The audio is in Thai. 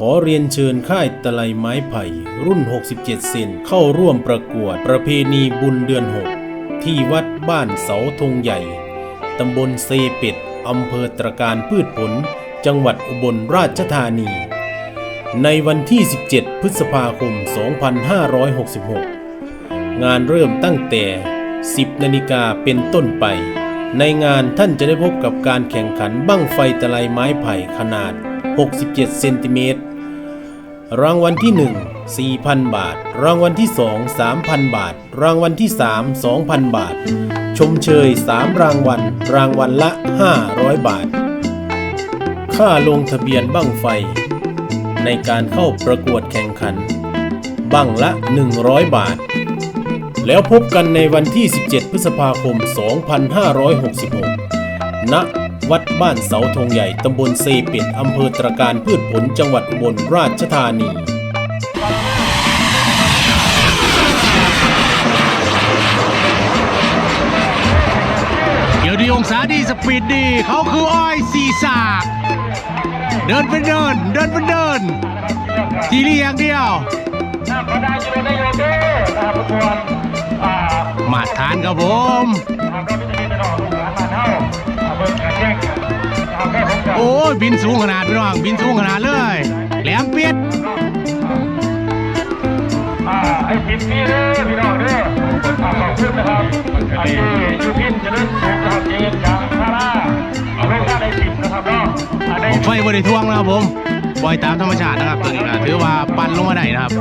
ขอเรียนเชิญค่ายตะไลไม้ไผ่ รุ่น 67 เซนเข้าร่วมประกวดประเพณีบุญเดือน 6 ที่วัดบ้านเสาธงใหญ่ ตำบลเซเป็ดอำเภอตรการพืชผล จังหวัดอุบลราชธานี ในวันที่ 17 พฤษภาคม 2566 งานเริ่มตั้งแต่ 10 นาฬิกาเป็นต้นไป ในงานท่านจะได้พบกับการแข่งขันบั้งไฟตะไลไม้ไผ่ขนาด 67 เซนติเมตร รางวัลที่ 1 4,000 บาท รางวัลที่ 2 3,000 บาท รางวัลที่ 3 2,000 บาท ชมเชย 3 รางวัล รางวัลละ 500 บาท ค่าลงทะเบียนบั้งไฟ ในการเข้าประกวดแข่งขัน บั้งละ 100 บาท แล้วพบกันในวันที่ 17 พฤษภาคม 2566ณ วัดบ้านเสาธงใหญ่ตำบลเซเป็ดอำเภอตรการพืชผลจังหวัดอุบลราชธานีเดี๋ยวดีองศาดีสปีดดีเขาคืออ้อยสีสากเดินเป็นเดิน เดินเป็นเดินทีนี้อย่างเดียวก็ได้อยู่ได้อยู่เด้อนะครับทุกคนอ่ามาทานครับผม โอ้ยบินสูงขนาดพี่น้องบินสูงขนาดเลยแหลมเปียดอ่าไอ้ทิศนี่เด้อพี่น้องเด้อขอบคุณนะครับไอ้ยูพินจะเล่นสูงนะครับเจนยางพาร่าเอาเรื่องหน้าได้ทิศนะครับเนาะอ่าได้ผมไฟบริทวงนะครับผมปล่อยตามธรรมชาตินะครับตัวนี้นะถือว่าปั่นลงมาได้นะครับ